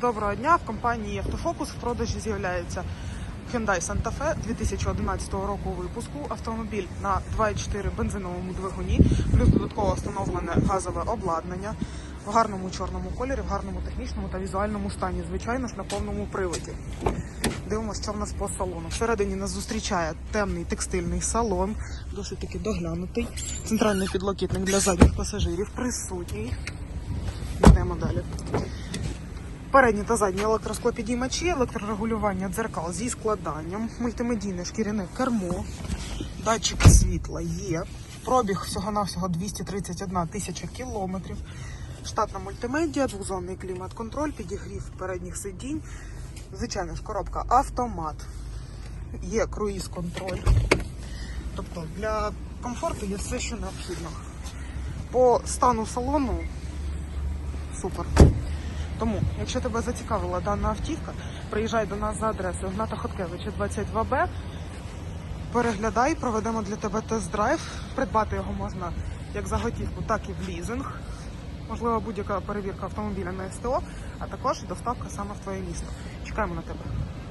Доброго дня. В компанії Автофокус в продажі з'являється Hyundai Santa Fe 2011 року випуску. Автомобіль на 2,4 бензиновому двигуні, плюс додатково встановлене газове обладнання в гарному чорному кольорі, в гарному технічному та візуальному стані. Звичайно ж на повному приводі. Дивимося, що в нас по салону. Всередині нас зустрічає темний текстильний салон, досить таки доглянутий. Центральний підлокітник для задніх пасажирів присутній. Йдемо далі. Передні та задні електросклопідіймачі, електрорегулювання дзеркал зі складанням, мультимедійне шкіряне кермо, датчики світла є. Пробіг всього-навсього 231 тисяча кілометрів. Штатна мультимедіа, двозонний клімат-контроль, підігрів передніх сидінь. Звичайно ж, коробка автомат. Є круїз-контроль. Тобто для комфорту є все, що необхідно. По стану салону супер. Тому, якщо тебе зацікавила дана автівка, приїжджай до нас за адресою Гната Хоткевича 22Б. Переглядай, проведемо для тебе тест-драйв. Придбати його можна як за готівку, так і в лізинг. Можливо, будь-яка перевірка автомобіля на СТО, а також доставка саме в твоє місто. Чекаємо на тебе.